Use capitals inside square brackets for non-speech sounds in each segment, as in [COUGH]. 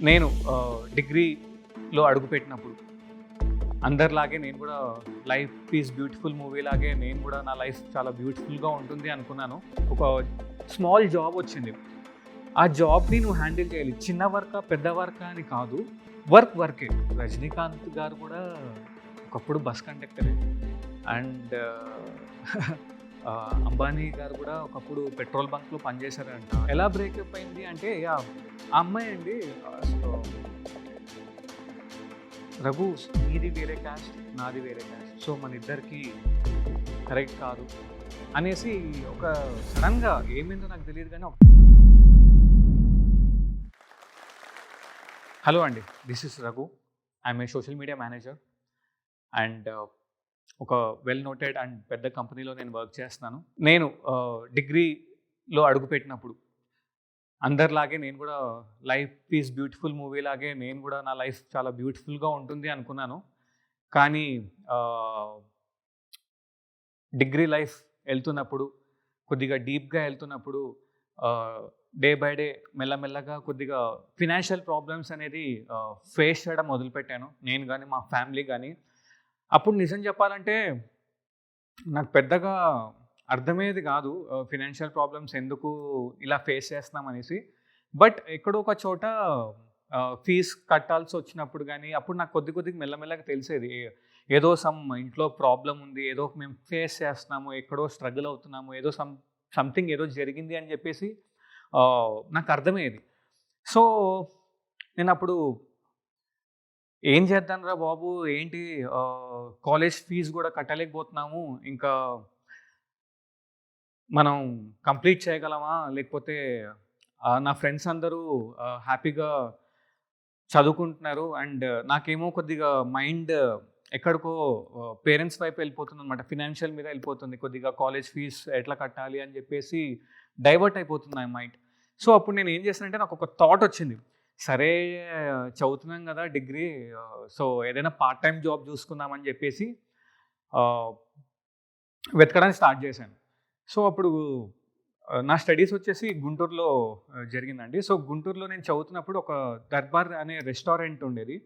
నేను డిగ్రీలో అడుగుపెట్టినప్పుడు అందరిలాగే నేను కూడా లైఫ్ ఈజ్ బ్యూటిఫుల్ మూవీ లాగే నేను కూడా నా లైఫ్ చాలా బ్యూటిఫుల్గా ఉంటుంది అనుకున్నాను. ఒక స్మాల్ జాబ్ వచ్చింది. ఆ జాబ్ని నువ్వు హ్యాండిల్ చేయాలి. చిన్న వర్క పెద్ద వర్క అని కాదు. వర్క్ వర్కే. రజనీకాంత్ గారు కూడా ఒకప్పుడు బస్ కండక్టరే. అండ్ అంబానీ గారు కూడా ఒకప్పుడు పెట్రోల్ బంక్లో పనిచేశారంట ఎలా బ్రేకప్ అయింది అంటే ఆ అమ్మాయి అండి రఘు నీది వేరే క్యాస్ట్ నాది వేరే క్యాస్ట్ సో మన ఇద్దరికి కరెక్ట్ కాదు అనేసి ఒక సడన్గా ఏమైందో నాకు తెలియదు కానీ హలో అండి this is Raghu. I'm a social media manager and ఒక వెల్ నోటెడ్ అండ్ పెద్ద కంపెనీలో నేను వర్క్ చేస్తున్నాను. నేను డిగ్రీలో అడుగుపెట్టినప్పుడు అందరిలాగే నేను కూడా లైఫ్ ఈజ్ బ్యూటిఫుల్ మూవీ లాగే నేను కూడా నా లైఫ్ చాలా బ్యూటిఫుల్గా ఉంటుంది అనుకున్నాను. కానీ డిగ్రీ లైఫ్ వెళ్తున్నప్పుడు కొద్దిగా డీప్గా వెళ్తున్నప్పుడు డే బై డే మెల్లమెల్లగా కొద్దిగా ఫినాన్షియల్ ప్రాబ్లమ్స్ అనేది ఫేస్ చేయడం మొదలుపెట్టాను. నేను కానీ మా ఫ్యామిలీ కానీ అప్పుడు నిజం చెప్పాలంటే నాకు పెద్దగా అర్థమయ్యేది కాదు ఫినాన్షియల్ ప్రాబ్లమ్స్ ఎందుకు ఇలా ఫేస్ చేస్తున్నాం అనేసి బట్ ఎక్కడో ఒక చోట ఫీజ్ కట్టాల్సి వచ్చినప్పుడు కానీ అప్పుడు నాకు కొద్ది కొద్దిగా మెల్లమెల్లగా తెలిసేది. ఏదో సమ్ ఇంట్లో ప్రాబ్లం ఉంది ఏదో మేము ఫేస్ చేస్తున్నాము ఎక్కడో స్ట్రగుల్ అవుతున్నాము ఏదో సమ్ సంథింగ్ ఏదో జరిగింది అని చెప్పేసి నాకు అర్థమయ్యేది. సో నేను అప్పుడు ఏం చేద్దాంరా బాబు? ఏంటి? కాలేజ్ ఫీజు కూడా కట్టలేకపోతున్నాము. ఇంకా మనం కంప్లీట్ చేయగలమా? లేకపోతే నా ఫ్రెండ్స్ అందరూ హ్యాపీగా చదువుకుంటున్నారు. అండ్ నాకేమో కొద్దిగా మైండ్ ఎక్కడికో పేరెంట్స్ వైపు వెళ్ళిపోతుంది అనమాట ఫినాన్షియల్ మీద వెళ్ళిపోతుంది. కొద్దిగా కాలేజ్ ఫీజ్ ఎట్లా కట్టాలి అని చెప్పేసి డైవర్ట్ అయిపోతుంది నా మైండ్. సో అప్పుడు నేను ఏం చేశానంటే నాకు ఒక థాట్ వచ్చింది. సరే చదువుతున్నాం కదా డిగ్రీ సో ఏదైనా పార్ట్ టైం జాబ్ చూసుకుందామని చెప్పేసి వెతకడానికి స్టార్ట్ చేశాను. సో అప్పుడు నా స్టడీస్ వచ్చేసి గుంటూరులో జరిగిందండి. సో గుంటూరులో నేను చదువుతున్నప్పుడు ఒక దర్బార్ అనే రెస్టారెంట్ ఉండేది.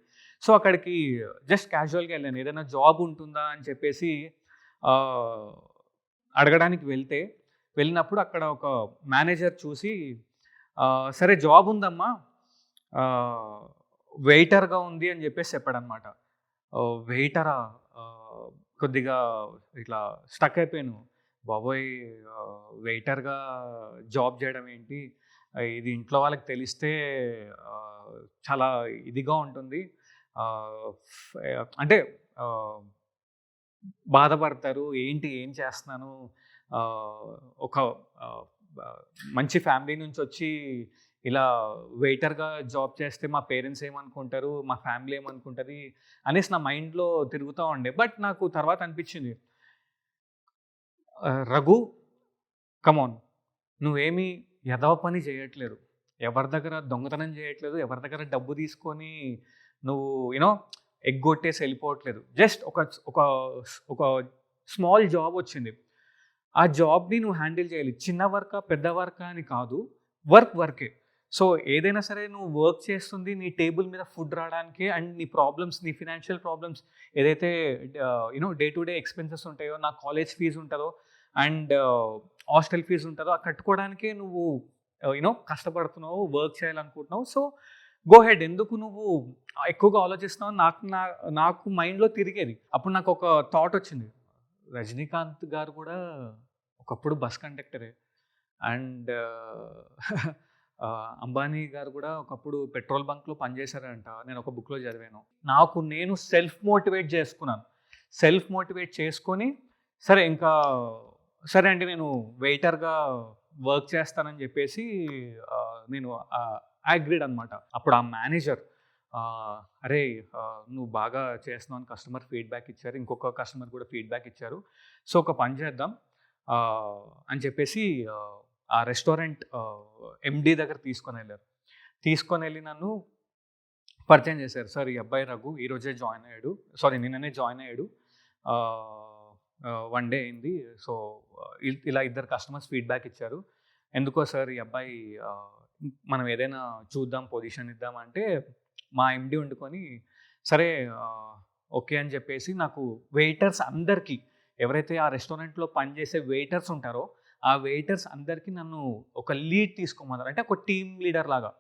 సో అక్కడికి జస్ట్ క్యాజువల్గా వెళ్ళాను. ఏదైనా జాబ్ ఉంటుందా అని చెప్పేసి అడగడానికి వెళ్తే వెళ్ళినప్పుడు అక్కడ ఒక మేనేజర్ చూసి సరే జాబ్ ఉందమ్మా వెయిటర్గా ఉంది అని చెప్పేసి చెప్పాడనమాట. వెయిటరా? కొద్దిగా ఇట్లా స్టక్ అయిపోయాను. బాబోయ్! వెయిటర్గా జాబ్ చేయడం ఏంటి? ఇది ఇంట్లో వాళ్ళకి తెలిస్తే చాలా ఇదిగా ఉంటుంది. అంటే బాధపడతారు. ఏంటి? ఏం చేస్తున్నాను? ఒక మంచి ఫ్యామిలీ నుంచి వచ్చి ఇలా వెయిటర్గా జాబ్ చేస్తే మా పేరెంట్స్ ఏమనుకుంటారు? మా ఫ్యామిలీ ఏమనుకుంటుంది? అనేసి నా మైండ్లో తిరుగుతూ ఉండే. బట్ నాకు తర్వాత అనిపించింది. రఘు కమాన్ నువ్వేమీ యథవ పని చేయట్లేదు ఎవరి దగ్గర దొంగతనం చేయట్లేదు. ఎవరి దగ్గర డబ్బు తీసుకొని నువ్వు యూనో ఎగ్గొట్టేసి వెళ్ళిపోవట్లేదు. జస్ట్ ఒక ఒక ఒక స్మాల్ జాబ్ వచ్చింది. ఆ జాబ్ని నువ్వు హ్యాండిల్ చేయాలి. చిన్న వర్కా పెద్ద వర్కా అని కాదు. వర్క్ వర్కే. సో ఏదైనా సరే నువ్వు వర్క్ చేస్తుంది నీ టేబుల్ మీద ఫుడ్ రావడానికి అండ్ నీ ప్రాబ్లమ్స్ నీ ఫినాన్షియల్ ప్రాబ్లమ్స్ ఏదైతే you know day to day expenses ఉంటాయో నా కాలేజ్ ఫీజు ఉంటుందో అండ్ హాస్టల్ ఫీజు ఉంటుందో ఆ కట్టుకోవడానికే నువ్వు uh, యూనో కష్టపడుతున్నావు వర్క్ చేయాలనుకుంటున్నావు. సో గో హెడ్ ఎందుకు నువ్వు ఎక్కువగా ఆలోచిస్తున్నావు? నాకు నా నాకు మైండ్లో తిరిగేది. అప్పుడు నాకు ఒక థాట్ వచ్చింది. రజనీకాంత్ గారు కూడా ఒకప్పుడు బస్ కండక్టరే అండ్ uh, [LAUGHS] అంబానీ గారు కూడా ఒకప్పుడు పెట్రోల్ బంక్లో పనిచేశారంట నేను ఒక బుక్లో చదివాను. నాకు నేను సెల్ఫ్ మోటివేట్ చేసుకున్నాను. సెల్ఫ్ మోటివేట్ చేసుకొని సరే ఇంకా సరే అండి నేను వెయిటర్గా వర్క్ చేస్తానని చెప్పేసి నేను అగ్రీడ్ అనమాట అప్పుడు ఆ మేనేజర్ అరే నువ్వు బాగా చేస్తున్నావు అని కస్టమర్ ఫీడ్బ్యాక్ ఇచ్చారు. ఇంకొక కస్టమర్ కూడా ఫీడ్బ్యాక్ ఇచ్చారు. సో ఒక పని చేద్దాం అని చెప్పేసి ఆ, రెస్టారెంట్ ఎండి దగ్గర తీసుకొని వెళ్ళారు. తీసుకొని వెళ్ళి నన్ను పరిచయం చేశారు. సార్ ఈ అబ్బాయి రఘు ఈరోజే జాయిన్ అయ్యాడు. సారీ నిన్ననే జాయిన్ అయ్యాడు. వన్ డే అయింది. సో ఇలా ఇద్దరు కస్టమర్స్ ఫీడ్బ్యాక్ ఇచ్చారు. ఎందుకో సార్ ఈ అబ్బాయి మనం ఏదైనా చూద్దాం పొజిషన్ ఇద్దాం అంటే మా ఎండి వండుకొని సరే ఓకే అని చెప్పేసి నాకు వెయిటర్స్ అందరికీ ఎవరైతే ఆ రెస్టారెంట్లో పనిచేసే వెయిటర్స్ ఉంటారో ఆ వెయిటర్స్ అందరికీ నన్ను ఒక లీడ్ తీసుకోమన్నారు. అంటే ఒక టీమ్ లీడర్ లాగా.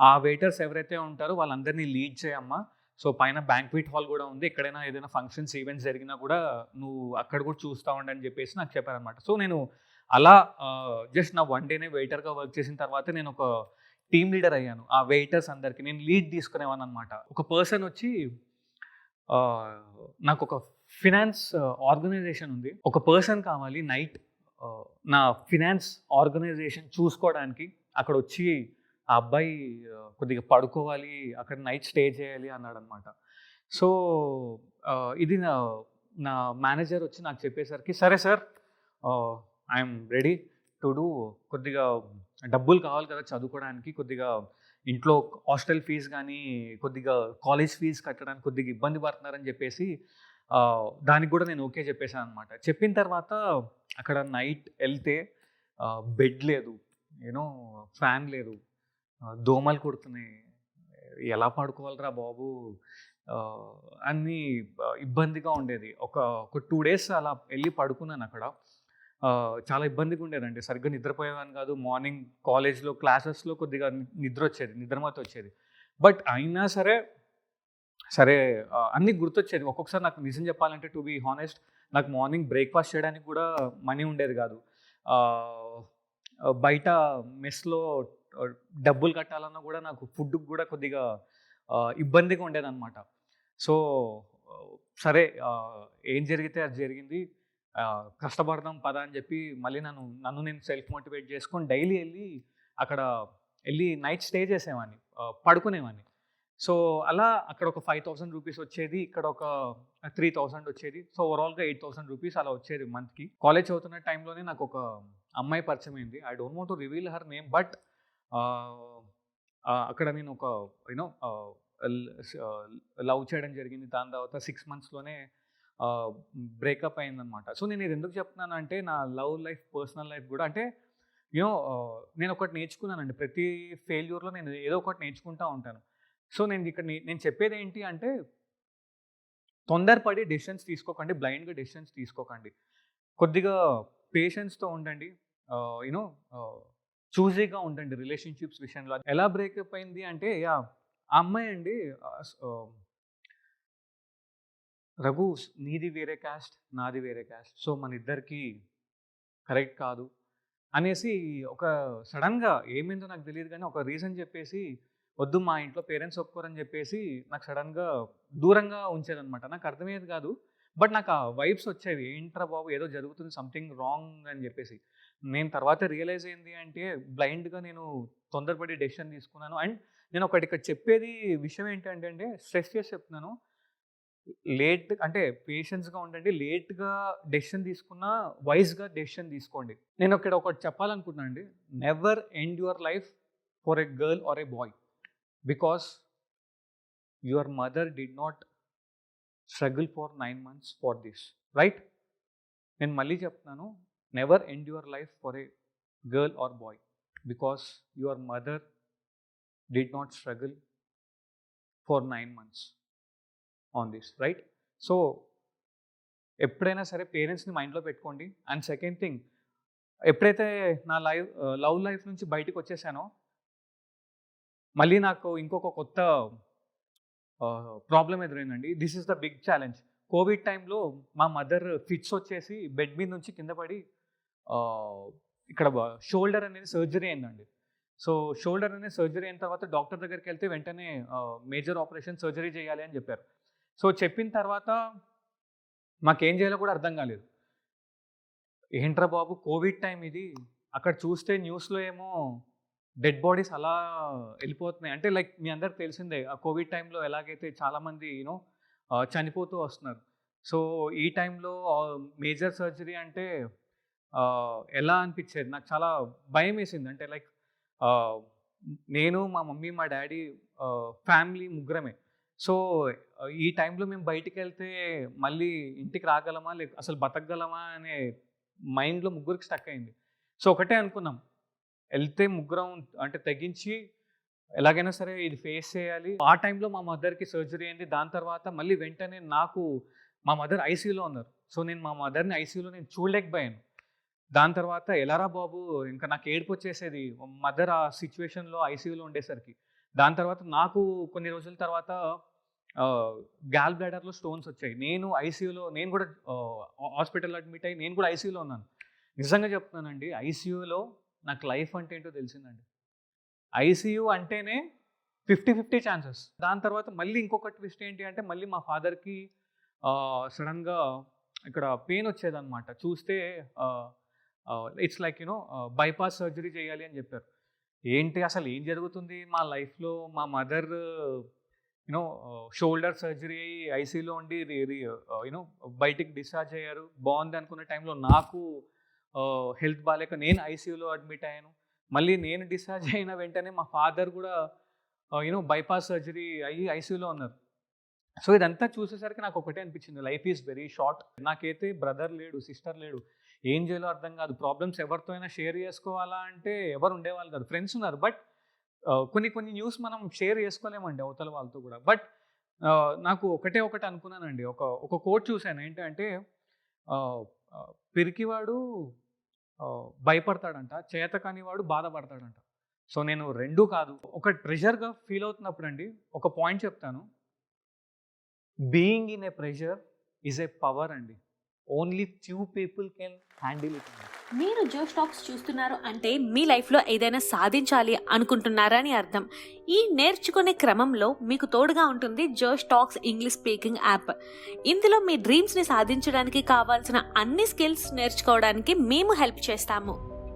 ఆ వెయిటర్స్ ఎవరైతే ఉంటారో వాళ్ళందరినీ లీడ్ చేయమ్మా. సో పైన బ్యాంక్విట్ హాల్ కూడా ఉంది. ఎక్కడైనా ఏదైనా ఫంక్షన్స్ ఈవెంట్స్ జరిగినా కూడా నువ్వు అక్కడ కూడా చూస్తూ ఉండని చెప్పేసి నాకు చెప్పారనమాట సో నేను అలా జస్ట్ నా వన్ డేనే వెయిటర్గా వర్క్ చేసిన తర్వాత నేను ఒక టీమ్ లీడర్ అయ్యాను. ఆ వెయిటర్స్ అందరికి. నేను లీడ్ తీసుకునేవాను అనమాట ఒక పర్సన్ వచ్చి నాకు ఒక ఫినాన్స్ ఆర్గనైజేషన్ ఉంది. ఒక పర్సన్ కావాలి నైట్ నా ఫినాన్స్ ఆర్గనైజేషన్ చూసుకోవడానికి అక్కడ వచ్చి ఆ అబ్బాయి కొద్దిగా పడుకోవాలి అక్కడ నైట్ స్టే చేయాలి అన్నాడు అనమాట సో ఇది నా నా మేనేజర్ వచ్చి నాకు చెప్పేసరికి సరే sir I'm ready to do కొద్దిగా డబ్బులు కావాలి కదా చదువుకోవడానికి కొద్దిగా ఇంట్లో హాస్టల్ ఫీజు కానీ కొద్దిగా కాలేజ్ ఫీజు కట్టడానికి కొద్దిగా ఇబ్బంది పడుతున్నారని చెప్పేసి దానికి కూడా నేను ఓకే చెప్పేశాను అనమాట చెప్పిన తర్వాత అక్కడ నైట్ వెళ్తే బెడ్ లేదు యూనో ఫ్యాన్ లేదు దోమలు కుడుతున్నాయి ఎలా పడుకోవాలిరా బాబు? అన్ని ఇబ్బందిగా ఉండేది. ఒక ఒక టూ డేస్ అలా వెళ్ళి పడుకున్నాను అక్కడ. చాలా ఇబ్బందిగా ఉండేదండి. సరిగ్గా నిద్రపోయేవాని కాదు. మార్నింగ్ కాలేజ్లో క్లాసెస్లో కొద్దిగా నిద్ర వచ్చేది నిద్రమత వచ్చేది. బట్ అయినా సరే సరే అన్నీ గుర్తొచ్చేది. ఒక్కొక్కసారి నాకు నిజం చెప్పాలంటే టు బీ హానెస్ట్ నాకు మార్నింగ్ బ్రేక్ఫాస్ట్ చేయడానికి కూడా మనీ ఉండేది కాదు. బయట మెస్లో డబ్బులు కట్టాలన్నా కూడా నాకు ఫుడ్ కూడా కొద్దిగా ఇబ్బందిగా ఉండేదన్నమాట. సో సరే ఏం జరిగితే అది జరిగింది. కష్టపడదాం పద అని చెప్పి మళ్ళీ నన్ను నన్ను నేను సెల్ఫ్ మోటివేట్ చేసుకొని డైలీ వెళ్ళి అక్కడ వెళ్ళి నైట్ స్టే చేసేవాడిని పడుకునేవాన్ని. పడుకునేవాడిని సో అలా అక్కడ ఒక ఫైవ్ థౌసండ్ రూపీస్ వచ్చేది ఇక్కడ ఒక త్రీ థౌసండ్ వచ్చేది. సో ఓవరాల్గా ఎయిట్ థౌసండ్ రూపీస్ అలా వచ్చేది మంత్కి. కాలేజ్ చదువుతున్న టైంలోనే నాకు ఒక అమ్మాయి పరిచయం అయింది. I don't want to reveal her name but అక్కడ నేను ఒక యూనో లవ్ చేయడం జరిగింది. దాని తర్వాత సిక్స్ మంత్స్లోనే బ్రేకప్ అయిందనమాట సో నేను ఇది ఎందుకు చెప్తున్నాను అంటే నా లవ్ లైఫ్ పర్సనల్ లైఫ్ కూడా అంటే యూనో నేను ఒకటి నేర్చుకున్నానండి. ప్రతి ఫెయిల్యూర్లో నేను ఏదో ఒకటి నేర్చుకుంటూ ఉంటాను. సో నేను ఇక్కడ నేను చెప్పేది ఏంటి అంటే తొందరపడి డెసిషన్స్ తీసుకోకండి బ్లైండ్గా డెసిషన్స్ తీసుకోకండి. కొద్దిగా పేషెన్స్తో ఉండండి. యూనో చూజీగా ఉండండి రిలేషన్షిప్స్ విషయంలో. ఎలా బ్రేకప్ అయింది అంటే యా ఆ అమ్మాయి అండి రఘు నీది వేరే క్యాస్ట్ నాది వేరే క్యాస్ట్. సో మన ఇద్దరికి కరెక్ట్ కాదు అనేసి ఒక సడన్గా ఏమైందో నాకు తెలియదు కానీ ఒక రీజన్ చెప్పేసి వద్దు మా ఇంట్లో పేరెంట్స్ ఒప్పుకోరని చెప్పేసి నాకు సడన్గా దూరంగా ఉంచేదనమాట నాకు అర్థమయ్యేది కాదు. బట్ నాకు ఆ వైబ్స్ వచ్చేవి. ఏంట్రా బాబు ఏదో జరుగుతుంది సంథింగ్ రాంగ్ అని చెప్పేసి. నేను తర్వాత రియలైజ్ అయింది అంటే బ్లైండ్గా నేను తొందరపడి డెసిషన్ తీసుకున్నాను. అండ్ నేను ఒకటి ఇక్కడ చెప్పేది విషయం ఏంటంటే అంటే స్ట్రెస్ చేసి చెప్తున్నాను. లేట్ అంటే పేషెన్స్గా ఉండండి లేట్గా డెసిషన్ తీసుకున్నా వైజ్గా డెసిషన్ తీసుకోండి. నేను ఇక్కడ ఒకటి చెప్పాలనుకుంటున్నాను అండి. Never end your life for a girl or a boy. Because your mother did not struggle for nine months for this right నేను మళ్ళీ చెప్తున్నాను never end your life for a girl or boy because your mother did not struggle for nine months on this right so ఎప్పుడైనా సరే పేరెంట్స్ని మైండ్లో పెట్టుకోండి. And second thing ఎప్పుడైతే నా లైఫ్ లవ్ లైఫ్ నుంచి బయటకు వచ్చేసానో మళ్ళీ నాకు ఇంకొక కొత్త problem ఎదురైందండి. This is the big challenge covid టైంలో మా మదర్ ఫిట్స్ వచ్చేసి బెడ్ మీద నుంచి కింద పడి ఇక్కడ షోల్డర్ అనేది సర్జరీ అయిందండి. సో షోల్డర్ అనేది సర్జరీ అయిన తర్వాత డాక్టర్ దగ్గరికి వెళ్తే వెంటనే మేజర్ ఆపరేషన్ సర్జరీ చేయాలి అని చెప్పారు. సో చెప్పిన తర్వాత మాకేం చేయాలో కూడా అర్థం కాలేదు. ఏంట్రా బాబు కోవిడ్ టైం ఇది. అక్కడ చూస్తే న్యూస్లో ఏమో డెడ్ బాడీస్ అలా వెళ్ళిపోతున్నాయి. అంటే లైక్ మీ అందరికి తెలిసిందే ఆ కోవిడ్ టైంలో ఎలాగైతే చాలామంది యూనో చనిపోతూ వస్తున్నారు. సో ఈ టైంలో మేజర్ సర్జరీ అంటే ఎలా అనిపించేది? నాకు చాలా భయం వేసింది. అంటే లైక్ నేను మా మమ్మీ మా డాడీ ఫ్యామిలీ ముగ్గురమే. సో ఈ టైంలో మేము బయటికి వెళ్తే మళ్ళీ ఇంటికి రాగలమా? లేక అసలు బతకగలమా? అనే మైండ్లో ముగ్గురికి స్టక్ అయింది. సో ఒకటే అనుకున్నాం. వెళ్తే ముగ్గురం అంటే తెగించి ఎలాగైనా సరే ఇది ఫేస్ చేయాలి. ఆ టైంలో మా మదర్కి సర్జరీ అయింది. దాని తర్వాత మళ్ళీ వెంటనే నాకు మా మదర్ ఐసీయూలో ఉన్నారు. సో నేను మా మదర్ని ఐసీయూలో నేను చూడలేకపోయాను. దాని తర్వాత ఎలారా బాబు ఇంకా నాకు ఏడుపు వచ్చేసేది. మదర్ ఆ సిచ్యువేషన్లో ఐసీయూలో ఉండేసరికి. దాని తర్వాత నాకు కొన్ని రోజుల తర్వాత గ్యాల్ బ్లాడర్లో స్టోన్స్ వచ్చాయి. నేను ఐసీయూలో నేను కూడా హాస్పిటల్లో అడ్మిట్ అయ్యి నేను కూడా ఐసీయూలో ఉన్నాను. నిజంగా చెప్తున్నానండి ఐసీయూలో నాకు లైఫ్ అంటే ఏంటో తెలిసిందండి. ఐసీయూ అంటేనే ఫిఫ్టీ ఫిఫ్టీ ఛాన్సెస్. దాని తర్వాత మళ్ళీ ఇంకొక ట్విస్ట్ ఏంటి అంటే మళ్ళీ మా ఫాదర్కి సడన్గా ఇక్కడ పెయిన్ వచ్చేదన్నమాట. చూస్తే it's like you know bypass surgery చేయాలి అని చెప్పారు. ఏంటి అసలు ఏం జరుగుతుంది? మా లైఫ్లో మా మదర్ యూనో షోల్డర్ సర్జరీ అయ్యి ఐసీలో ఉండి యూనో బయటికి డిశ్చార్జ్ అయ్యారు. బాగుంది అనుకున్న టైంలో నాకు హెల్త్ బాగాలేక నేను ఐసీయూలో అడ్మిట్ అయ్యాను. మళ్ళీ నేను డిశ్చార్జ్ అయిన వెంటనే మా ఫాదర్ కూడా యూనో బైపాస్ సర్జరీ అయ్యి ఐసీయూలో ఉన్నారు. సో ఇదంతా చూసేసరికి నాకు ఒకటే అనిపించింది. Life is very short. నాకైతే బ్రదర్ లేడు సిస్టర్ లేడు. ఏం చేయాలో అర్థం కాదు. ప్రాబ్లమ్స్ ఎవరితో అయినా షేర్ చేసుకోవాలా అంటే ఎవరు ఉండేవాళ్ళు కాదు. ఫ్రెండ్స్ ఉన్నారు. బట్ కొన్ని కొన్ని న్యూస్ మనం షేర్ చేసుకోలేమండి అవతల వాళ్ళతో కూడా. బట్ నాకు ఒకటే ఒకటి అనుకున్నానండి. ఒక ఒక కోట్ చూశాను. ఏంటంటే పిరికివాడు భయపడతాడంట. చేత కానివాడు బాధపడతాడంట. సో నేను రెండూ కాదు. ఒక ట్రెజర్గా ఫీల్ అవుతున్నప్పుడు అండి ఒక పాయింట్ చెప్తాను. Being in a pressure is a power అండి. Only few people can handle it అండి. మీరు జో స్టాక్స్ చూస్తున్నారు అంటే మీ లైఫ్లో ఏదైనా సాధించాలి అనుకుంటున్నారని అర్థం. ఈ నేర్చుకునే క్రమంలో మీకు తోడుగా ఉంటుంది Josh Talks English speaking app. ఇందులో మీ డ్రీమ్స్ని సాధించడానికి కావాల్సిన అన్ని స్కిల్స్ నేర్చుకోవడానికి మేము హెల్ప్ చేస్తాము.